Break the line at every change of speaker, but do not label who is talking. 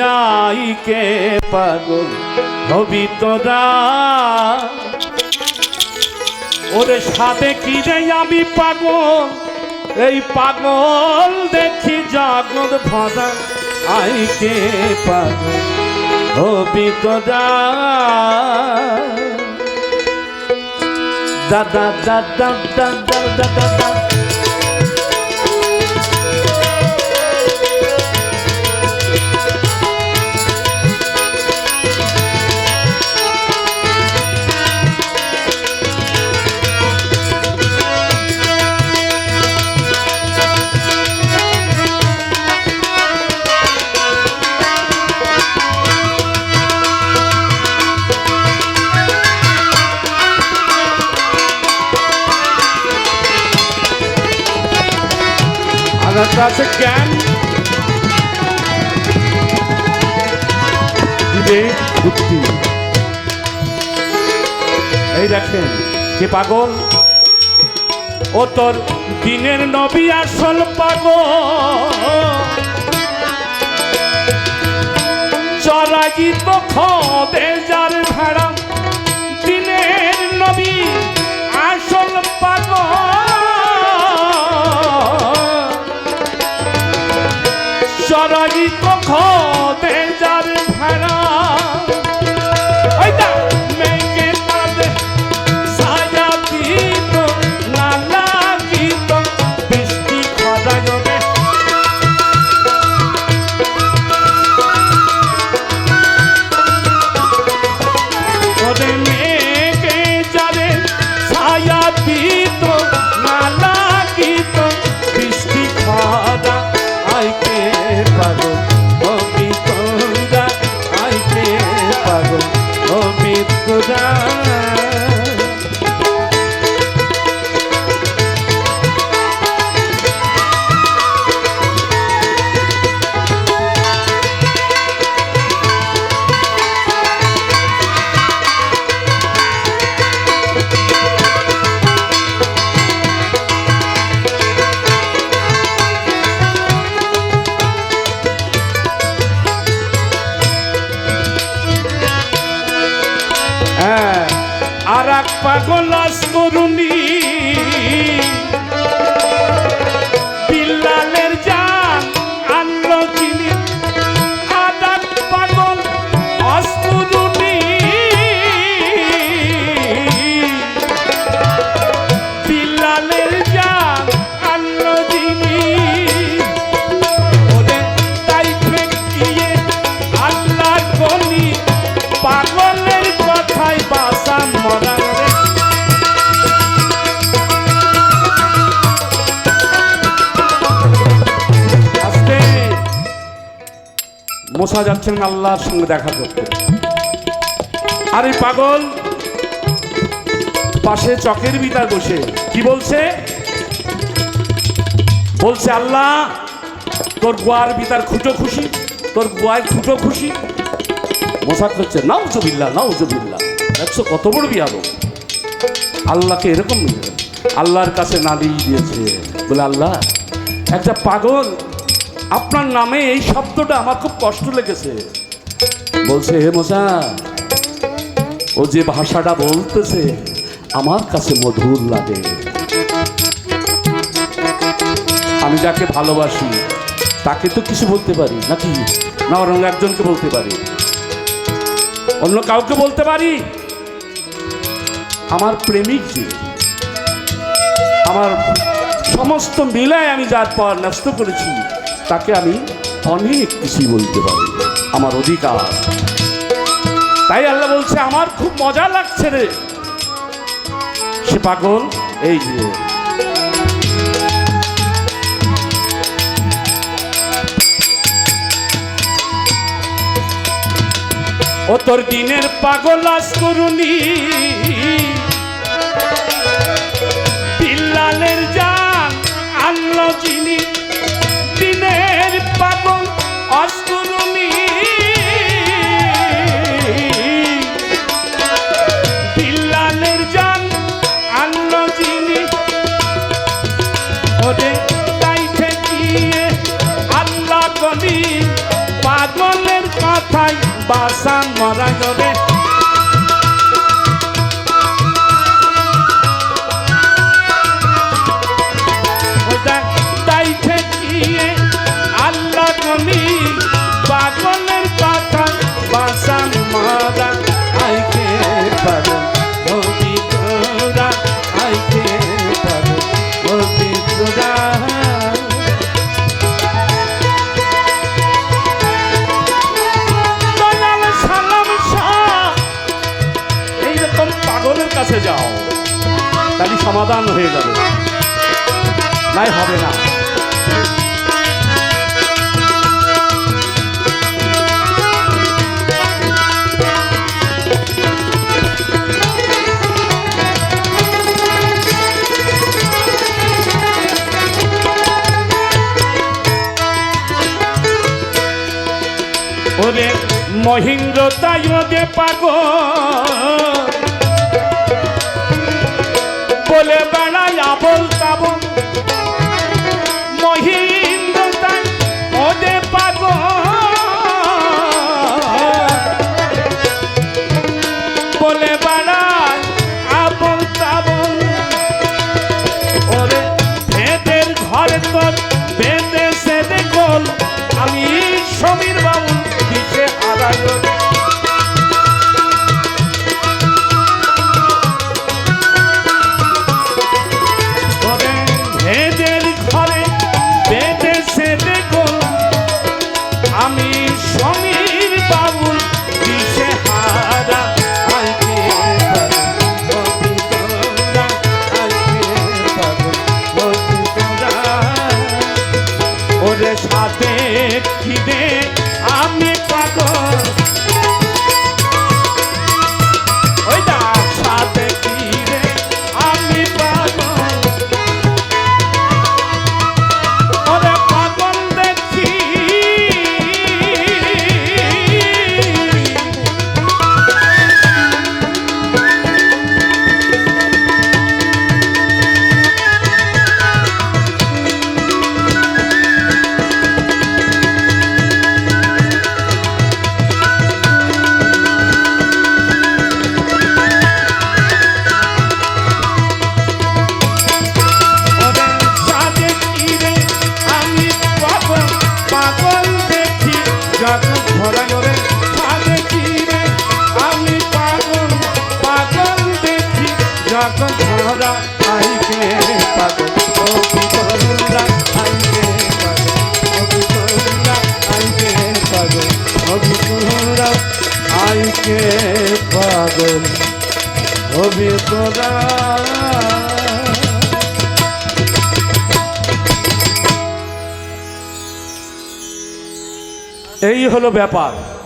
আইকে পাগল হবি তোরা। ওরে সাথে কি রে আমি পাগল? এই পাগল দেখি জগৎ ভরা আইকে পাগল হবি তোরা। দাদা দাদা দাদা দাদা দাদা আর একটা আছে জ্ঞান বিবেক এই দেখেন, কে পাগল? ও তোর দিনের নবী আসল পাগল। চরাগি তো খদে আর এক পাগল মশা যাচ্ছেন আল্লাহর সঙ্গে দেখা করতে। আর এই পাগল! পাশে চকের বিতার বসে। কি বলছে? বলছে, আল্লাহ, তোর গোয়ার বিতার খুঁটো খুশি, তোর গোয়ার খুঁটো খুশি। মোসাক হচ্ছে নাও জবিল্লা নাও জবিল্লা দেখছ কত বড় বিয়াব আল্লাহকে এরকম আল্লাহর কাছে নালিশ দিয়েছে। বলে, আল্লাহ, একটা পাগল আপনার নামে এই শব্দটা আমার খুব কষ্ট লেগেছে। বলছে, হে মশা, ও যে ভাষাটা বলতেছে, আমার কাছে মধুর লাগে। আমি যাকে ভালোবাসি, তাকে তো কিছু বলতে পারি, নাকি? না বরং একজনকে বলতে পারি। অন্য কাউকে বলতে পারি? আমার প্রেমিক যে, আমার সমস্ত মিলায় আমি যার পর নষ্ট করেছি। তাকে আমি অনেক কিছুই বলতে পারি, আমার অধিকার। তাই আল্লাহ বলছে, আমার খুব মজা লাগছে রে। সে পাগল, এই যে। ও তোর দিনের পাগল আস করুনি pasang marang kau সমাধান হয়ে যাবে। নাই হবে না। মহিন্দ্র তাই ওদের পাগল। আমি সমীর বাবু আমি পাগল। আইকে পাগল গোপী ধরা এই হলো ব্যাপার।